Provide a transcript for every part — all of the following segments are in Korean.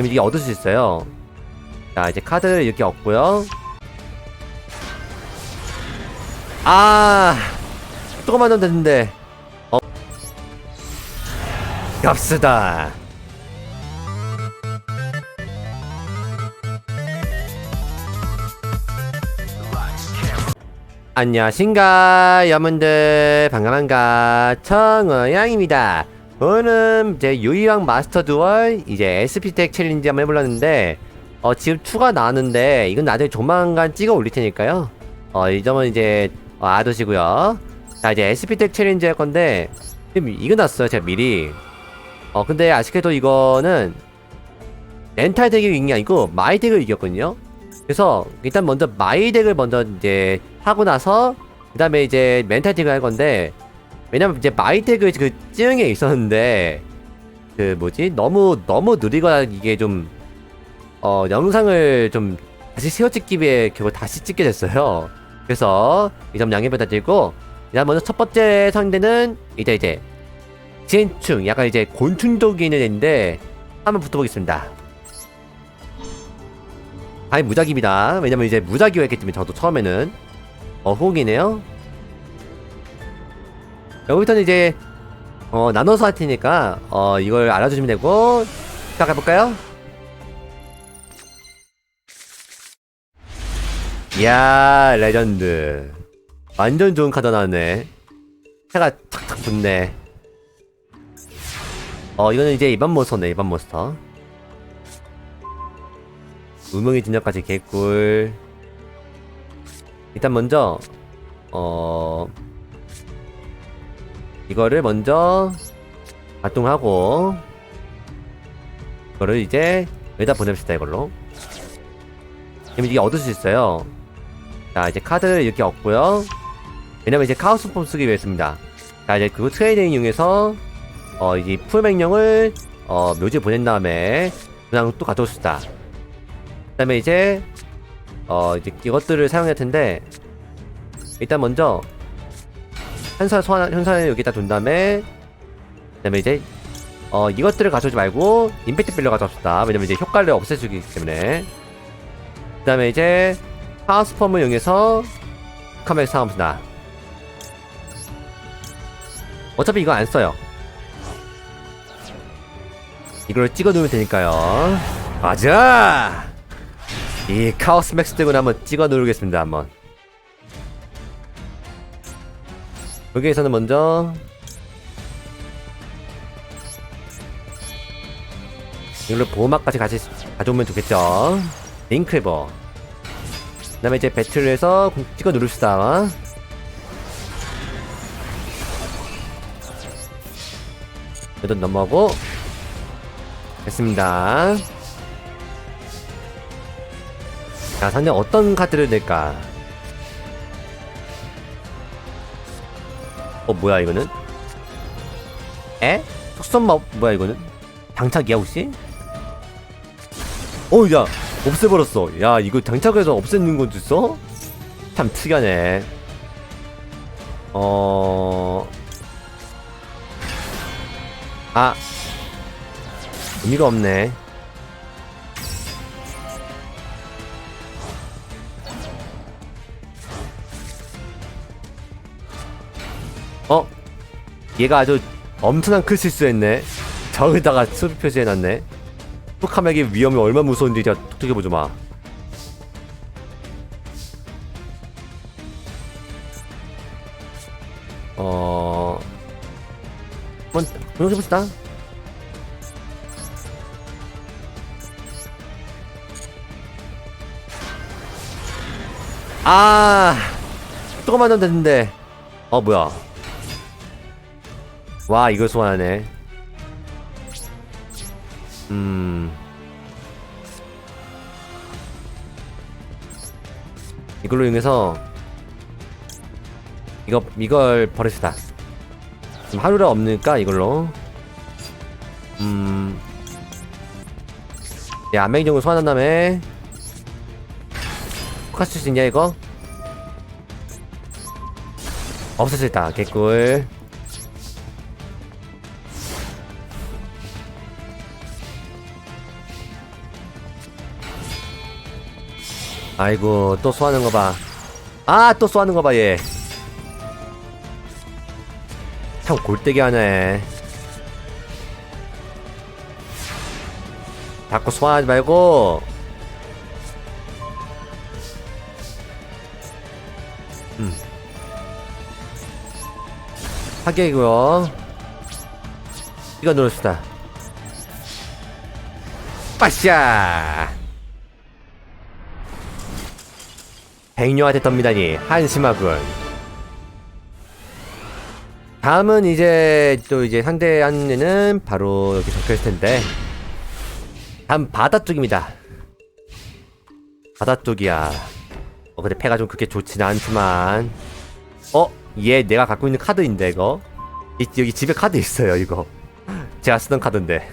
그럼 이게 얻을 수 있어요. 자, 이제 카드를 이렇게 얻고요. 아, 조금만 더 됐는데. 어. 갑시다. 안녕하신가 여러분들 반가반가 청어양입니다 오늘은 이제 유이왕 마스터 두얼 이제 SP텍 챌린지 한번 해보려는데 어 지금 2가 나왔는데 이건 나중에 조만간 찍어 올릴 테니까요. 어 이 점은 이제 어, 알아두시고요. 자 이제 SP텍 챌린지 할 건데 지금 이거 났어요 제가 미리. 어 근데 아쉽게도 이거는 렌탈 덱이 이긴 게 아니고 마이 덱을 이겼거든요. 그래서 일단 먼저 마이 덱을 먼저 이제 하고 나서 그 다음에 이제 멘탈 덱을 할 건데 왜냐면 이제 마이 덱을 그 찌응에 있었는데 그 뭐지 너무 너무 느리거나 이게 좀 어 영상을 좀 다시 세워 찍기 위해 결국 다시 찍게 됐어요. 그래서 이 점 양해 부탁드리고 일단 먼저 첫 번째 상대는 이제 이제 지엔충 약간 이제 곤충적인 애인데 한번 붙어보겠습니다. 아니 무작입니다. 왜냐면 이제 무작위였기 때문에 저도 처음에는 어 호응이네요. 여기부터는 이제 어 나눠서 할 테니까 어 이걸 알아주시면 되고 시작해 볼까요? 이야 레전드. 완전 좋은 카드 나왔네. 해가 탁탁 붙네. 어 이거는 이제 이반 몬스터네 이반 몬스터. 우명의 진역까지 개꿀. 일단 먼저 어 이거를 먼저 발동하고 이거를 이제 여기다 보냅시다 이걸로. 그럼 이게 얻을 수 있어요. 자 이제 카드를 이렇게 얻고요. 왜냐면 이제 카오스 폼 쓰기 위해서입니다. 자 이제 그 트레이닝 이용해서 어 이제 풀 맹령을 어 묘지에 보낸 다음에 그냥 또 가져올 수 있다. 그 다음에 이제 어 이제 이것들을 사용할 텐데 일단 먼저 현사 소환 현사를 여기다 둔 다음에 그다음에 이제 어 이것들을 가져오지 말고 임팩트 빌려 가져옵시다. 왜냐면 이제 효과를 없애주기 때문에. 그다음에 이제 파워스펌을 이용해서 카메라 사옵시다. 어차피 이거 안 써요. 이걸 찍어 놓으면 되니까요. 맞아 이 카오스 맥스 등을 한번 찍어 누르겠습니다 한번 여기에서는 먼저 이걸로 보호막까지 같이 가져오면 좋겠죠. 링크레버. 그 다음에 이제 배틀을 해서 찍어 누릅시다. 여덟 넘어가고 됐습니다. 자 상대 어떤 카드를 낼까 어 뭐야 이거는? 에? 속선마 뭐야 이거는? 장착이야 혹시? 어야 없애버렸어 야 이거 장착해서 없애는 건 줬어? 참 특이하네 어... 아 의미가 없네 어? 얘가 아주 엄청난 큰 실수했네. 저기다가 수비 표시해놨네. 툭하맥의 위험이 얼마나 무서운지 제가 톡톡해보죠 마. 어... 한번 분석해봅시다. 아... 조금만 더 됐는데. 어, 뭐야. 와 이걸 소환하네. 음. 이걸로 인해서 이거 이걸 버립시다. 지금 하루라 없으니까 이걸로. 음. 야, 안맹정을 소환한 다음에 포카스 수 있냐 이거? 없을 수 있다 개꿀 아이고 또 쏘하는 거 봐. 아 또 쏘하는 거 봐 얘. 참 골때기 하네. 자꾸 소환하지 말고. 음. 파괴이고요. 이거 누릅시다. 빠샤 백녀한테 덤비다니 한심하군. 다음은 이제 또 이제 상대하는 애는 바로 여기 적혀있을 텐데 다음 바다 쪽입니다. 바다 쪽이야. 어 근데 패가 좀 그렇게 좋지는 않지만 어? 얘 내가 갖고 있는 카드인데 이거? 이, 여기 집에 카드 있어요 이거. 제가 쓰던 카드인데.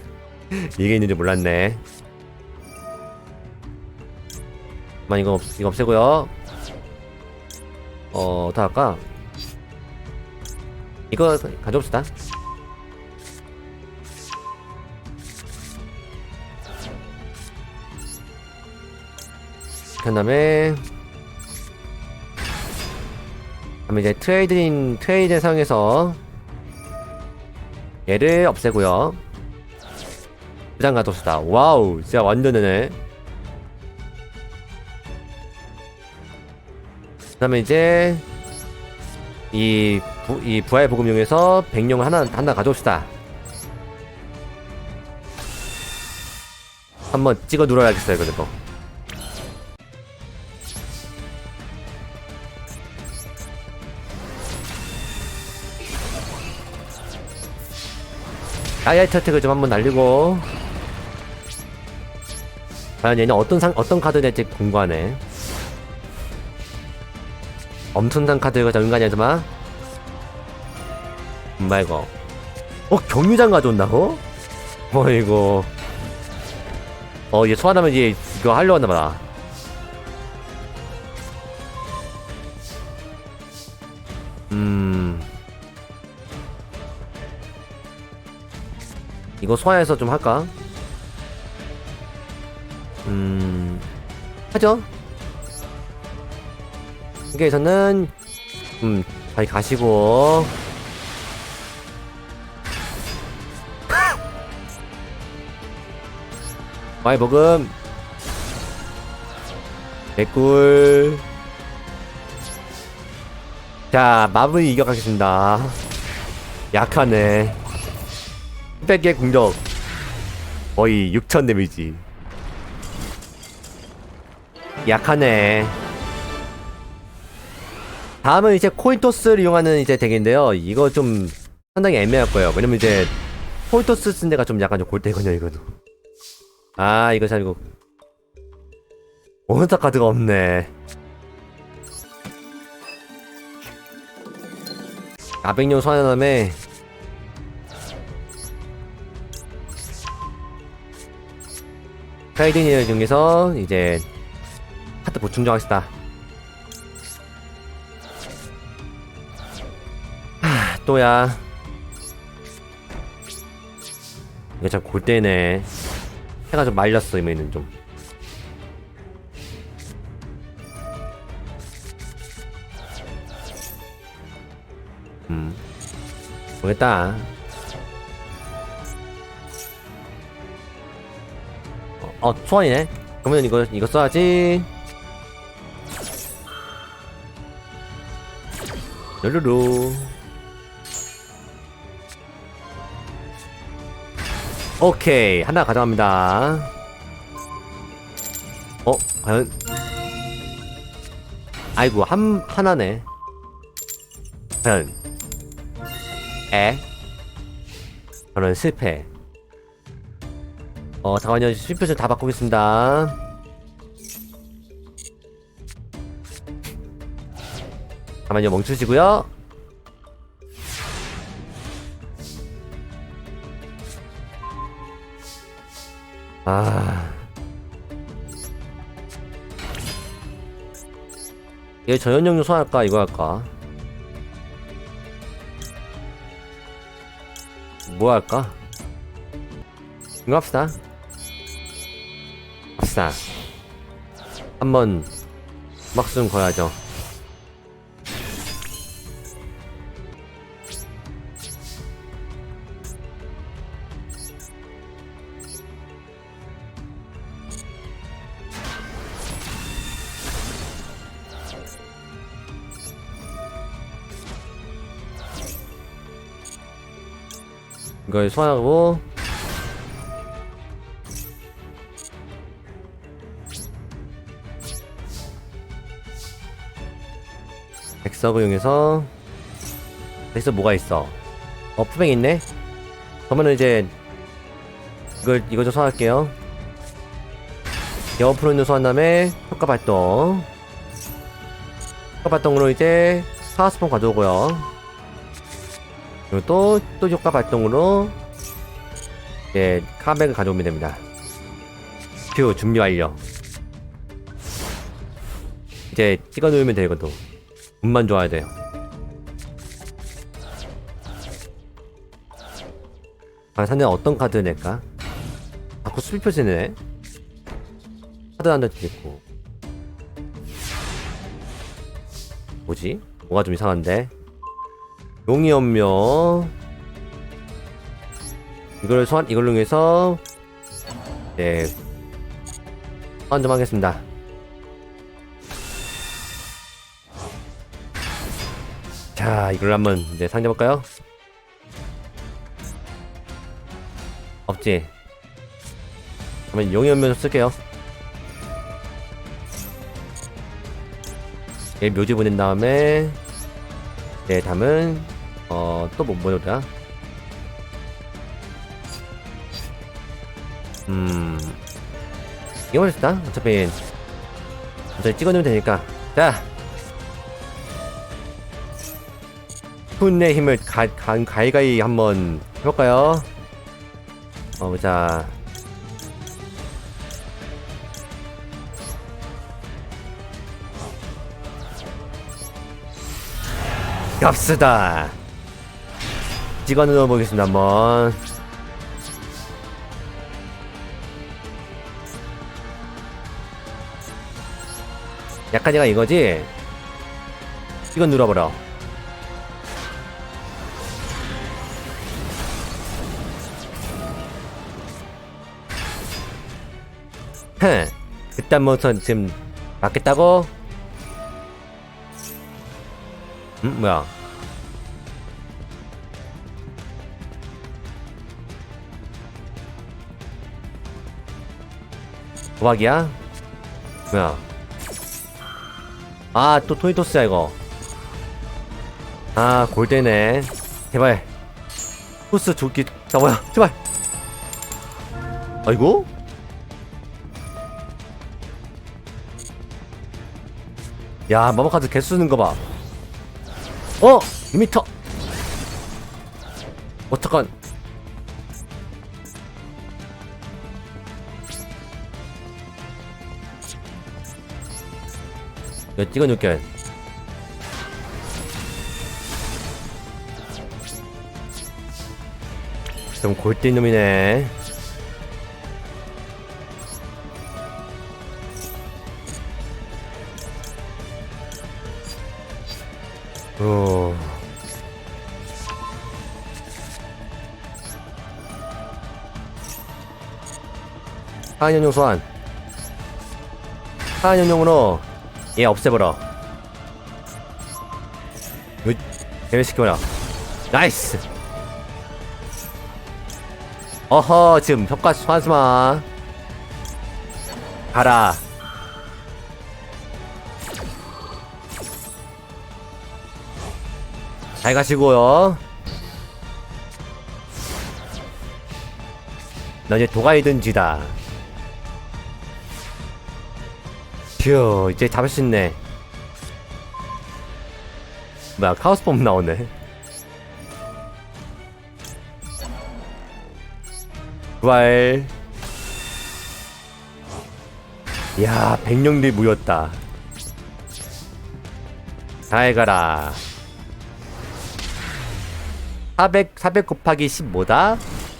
이게 있는지 몰랐네. 만 이거 없, 이거 없애고요 어 어떡할까? 이거 가져옵시다. 그 다음에 그다음에 이제 트레이드인 트레이드 상에서 얘를 없애고요. 부장 가져옵시다. 와우 진짜 완전 되네 그 다음에 이제 이, 부, 이 부활 보급용에서 백룡을 하나 하나 가져옵시다. 한번 찍어 눌러야겠어요 그래도. 다이아이트 어택을 좀 한번 날리고. 과연 얘는 어떤 상 어떤 카드 낼지 궁금하네 엄청난 카드가 저 인간이 하지마? 엄마 이거. 어 경유장 가져온다고? 어이구. 어얘 소환하면 얘 이거 하려고 한다봐 음. 이거 소환해서 좀 할까? 음. 하죠 여기에서는 음 저희 가시고. 마이 먹음. 개꿀. 자 맙을 이겨가겠습니다. 약하네. 100개 공격. 거의 6000 데미지. 약하네 다음은 이제 코인토스를 이용하는 이제 덱인데요. 이거 좀 상당히 애매할 거예요. 왜냐면 이제 코인토스 쓴 데가 좀 약간 좀 골때거든요 이거도. 아 이거 참 이거 오늘타 카드가 없네. 아백룡 소환한 다음에 트레이딩을 중에서 이제 카드 보충 좀 합시다 하, 또야. 이거 참 골때네. 해가 좀 말렸어 이번에는 좀. 음. 모르겠다. 어, 어 소환이네. 그러면 이거 이거 써야지. 룰루루 오케이 하나 가져갑니다. 어 과연? 아이고 한 하나네. 과연? 에? 저는 실패. 어 잠깐만요. 실표를 다 바꾸겠습니다. 잠깐만요. 멈추시고요 아. 얘 전연용료 소환할까? 이거 할까? 뭐 할까? 이거 합시다. 합시다. 한번 막순 거야죠. 이걸 소환하고. 백석을 이용해서. 백석 뭐가 있어? 어 푸뱅 있네? 그러면은 이제 이걸 이거 좀 소환할게요. 여프로는 소환 다음에 효과 발동. 효과 발동으로 이제 파워스폰 가져오고요 그리고 또, 또 효과 발동으로 이제 카백을 가져오면 됩니다 큐 준비 완료 이제 찍어 놓으면 되거든 운만 좋아야 돼요. 아, 상대 어떤 카드 낼까? 자꾸 수비 표시네. 카드 한장 있고. 뭐지? 뭐가 좀 이상한데? 용이 없며 이걸 소환 이걸로 해서 네 소환 좀 하겠습니다. 자, 이걸 한번 이제 상대 볼까요? 없지. 그러면 용의 연면 쓸게요. 얘 묘지 보낸 다음에 네, 다음은 어 또뭐 뭐였다? 음 이거 멋있다. 어차피 어차피 찍어놓으면 되니까. 자, 훈의 힘을 가, 가, 가이가이 한번 해볼까요? 어, 보자. 갑시다. 찍어 넣어보겠습니다, 한번. 약간 얘가 이거지? 찍어 눌러버려. 흥, 그딴 모선 지금 맞겠다고? 음, 뭐야? 도박이야? 뭐야? 아, 또 토이토스야, 이거. 아, 골대네. 제발. 토스 좋기, 잡아요. 제발. 아이고? 야, 마마카드 개 쓰는 거 봐. 어! 2미터! 어, 잠깐. 이거 찍어 놓을게. 좀 골대 놈이네. 어. 하한연용 소환. 하한연용으로 얘 없애버려. 으, 제외시켜버려. 나이스! 어허, 지금 효과 소환수마. 가라. 잘 가시고요. 너 이제 도가이든 지다. 휴, 이제 잡을 수 있네. 뭐야, 카오스폼 나오네. 부활. 이야, 백령들 모였다. 잘 가라. 400, 400 곱하기 15다?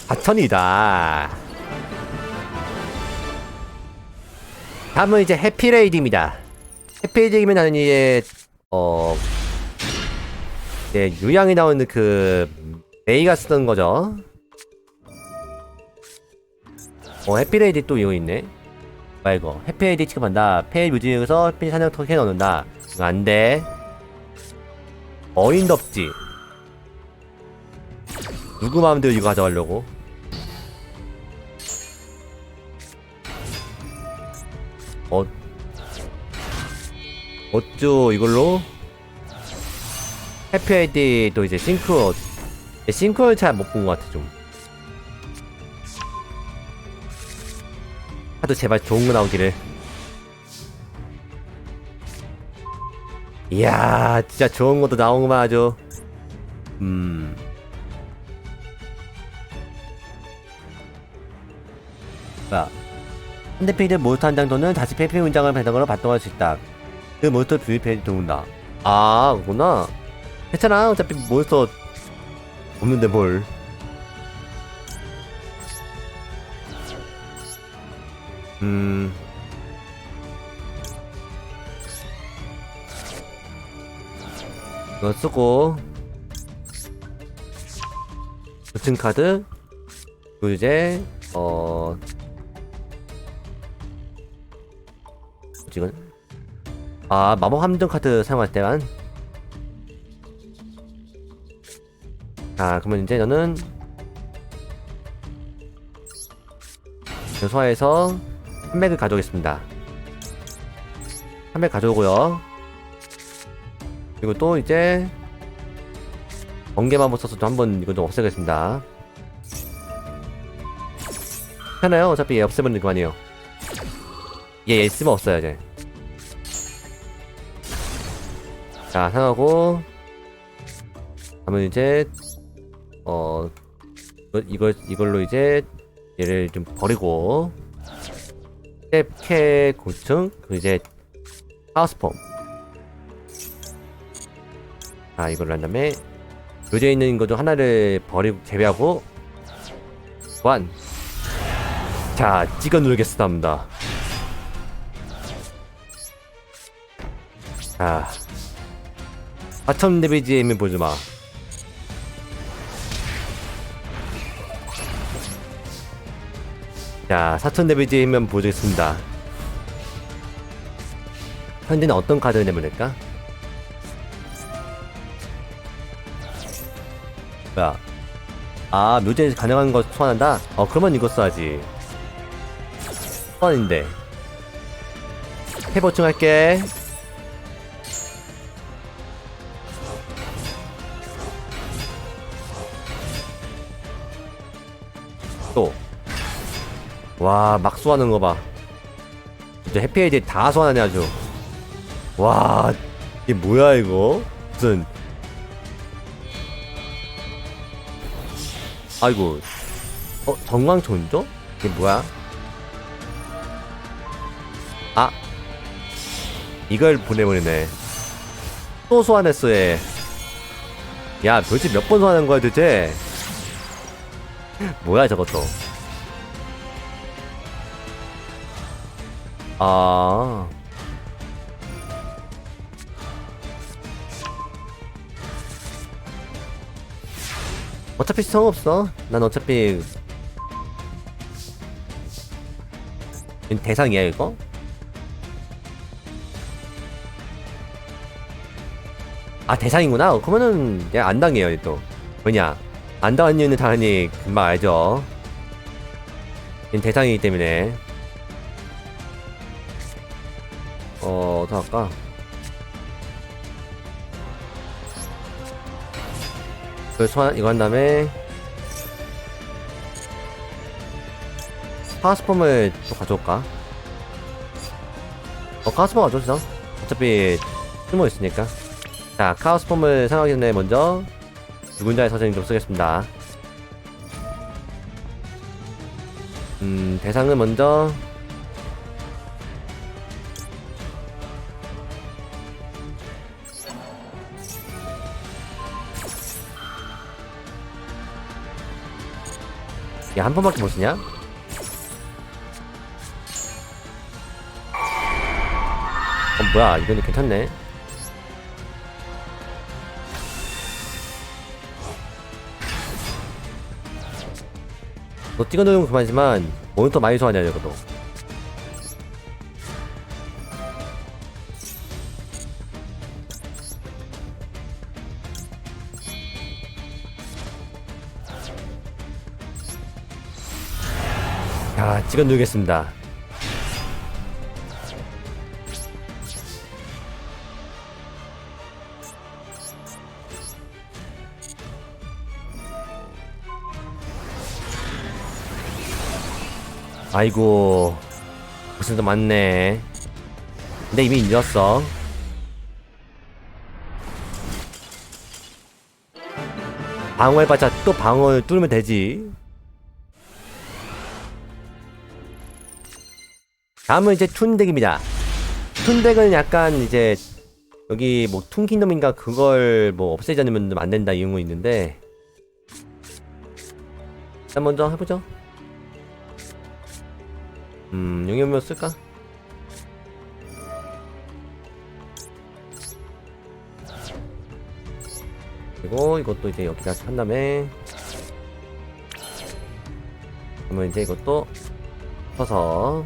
4천이다. 다음은 이제 해피레이드입니다. 해피에이드이면 나는 이제 어 이제 유양이 나오는 그 메이가 쓰던 거죠. 어 해피레이드 또 이거 있네. 뭐야 이거 해피에이드 취급한다. 폐 뮤직에서 해피 사냥 토ken. 이거 안 돼. 어인 덥지. 누구 마음대로 이거 가져가려고? 어. 어쭈 이걸로? 해피아이디 또 이제 싱크로 싱크로를 잘못 본 것 같아 좀. 하도 제발 좋은 거 나오기를. 이야 진짜 좋은 것도 나오구만 아주. 음 핸드페이드 몬스터 한장 돈은 다시 페이페이 문장을 배당으로 발동할 수 있다. 그 몬스터 뷰페이지 도운다. 아, 그구나. 괜찮아. 어차피 몬스터 없는데 뭘. 음. 이거 쓰고 도층 카드 그리고 이제 어 지금. 아 마법 함정 카드 사용할 때만. 자 그러면 이제 저는 소화해서 한 맥을 가져오겠습니다. 한 맥 가져오고요. 그리고 또 이제 번개만 못 써서 또 한번 이거 좀 없애겠습니다. 괜찮아요. 어차피 얘 없애면 그만이에요. 얘 있으면 없어요 이제 자 상하고. 그러면 이제 어 이걸 이걸로 이제 얘를 좀 버리고. 스텝캐 고층 그 이제 하우스폼. 자 이걸로 한 다음에 요새 있는 거좀 하나를 버리고 제외하고. 완 자, 찍어 누르겠습니다. 자, 4천 데미지의 힘을 보지마. 자, 4천 데미지의 힘을 보여주겠습니다. 현재는 어떤 카드를 내면 될까? 뭐야? 아, 묘제 가능한 거 소환한다? 어, 그러면 이거 써야지. 소환인데. 해보충 할게. 또. 와, 막 소환하는 거 봐. 진짜 해피에이드 다 소환하네, 아주. 와, 이게 뭐야, 이거? 무슨. 아이고. 어, 정광촌조? 이게 뭐야? 아. 이걸 보내버리네. 또 소환했어, 얘. 야, 도대체 몇 번 소환한 거야, 도대체? 뭐야, 저것도. 아. 어차피 상관없어. 난 어차피 대상이야 이거? 아 대상이구나. 어, 그러면은 그냥 안 당해요 또. 왜냐? 안 당한 이유는 당연히 금방 알죠. 대상이기 때문에. 어 어떡할까? 그 소환 이거 한 다음에 파스폼을 또 가져올까? 어 카스폼 가져오시죠 어차피 쓸모 있으니까 자 카스폼을 사용하기 전에 먼저 죽은 자의 서생 좀 쓰겠습니다 음 대상은 먼저 야 한 번밖에 못 쓰냐? 어 뭐야 이거는 괜찮네 너 찍어놓은 건 그만이지만 모니터 많이 소화하냐 이거도 자 찍어 누르겠습니다 아이고 무슨 도 많네. 근데 이미 늦었어. 방어해봤자 또 방어를 뚫으면 되지. 다음은 이제 툰덱입니다. 툰덱은 약간 이제 여기 뭐 툰킹덤인가 그걸 뭐 없애지 않으면 안 된다 이런 거 있는데. 일단 먼저 해보죠 음, 용염료 쓸까? 그리고 이것도 이제 여기다 한 다음에 그러면 이제 이것도 쳐서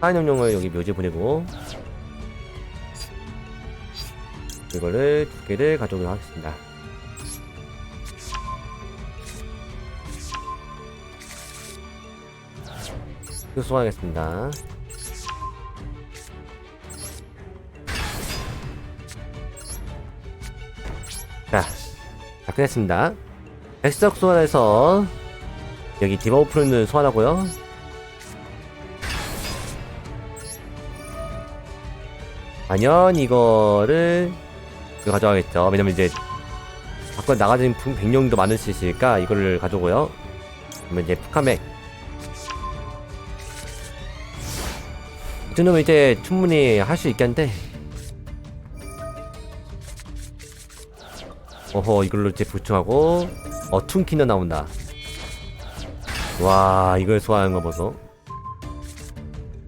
하얀용룡을 여기 묘지에 보내고 이거를 두 개를 가져오도록 하겠습니다. 수고하겠습니다. 자, 다 끝냈습니다. 백석 소환해서 여기 디버프는 소환하고요. 아니면 이거를 이거 가져가겠죠. 왜냐면 이제 밖에 나가는 백령도 있으니까 이거를 가져오고요. 그러면 이제 푸카맥 정도면 이제 충분히 할 수 있겠는데? 어허 이걸로 이제 보충하고 어 툰키너 나온다. 와 이걸 소화하는 거 보소.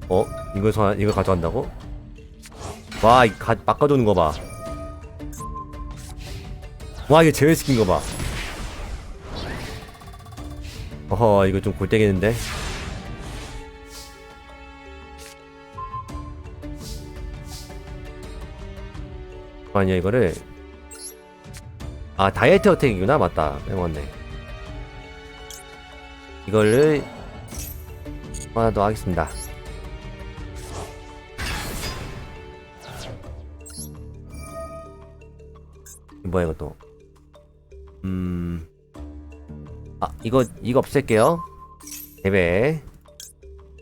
어 이걸 소화 이걸 가져간다고? 와 이 가, 바꿔두는 거봐 와 이거 제외시킨 거봐. 어허 이거 좀 골때겠는데 아니야 이거를? 아 다이어트 어택이구나. 맞다. 빼먹었네. 이거를 하나 더 하겠습니다. 뭐야 이것도? 음... 아 이거 이거 없앨게요. 대배.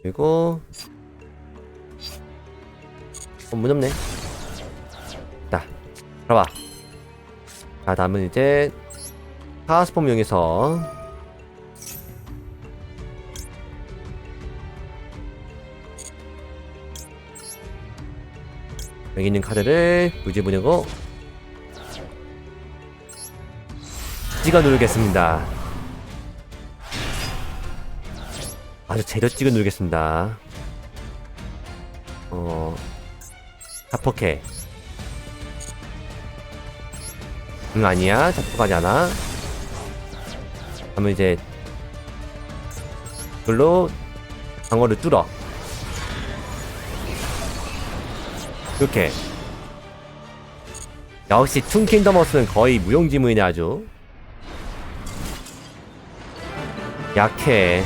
그리고 어 무섭네. 자 들어봐. 자 다음은 이제 파스폼 이용해서. 여기 있는 카드를 무지 보내고 찍어 누르겠습니다. 아주 제대로 찍어 누르겠습니다. 어 자포케 응 아니야. 자포가지 않아. 그러면 이제 이걸로 방어를 뚫어. 이렇게. 역시 툰킹더머스는 거의 무용지물이네 아주. 약해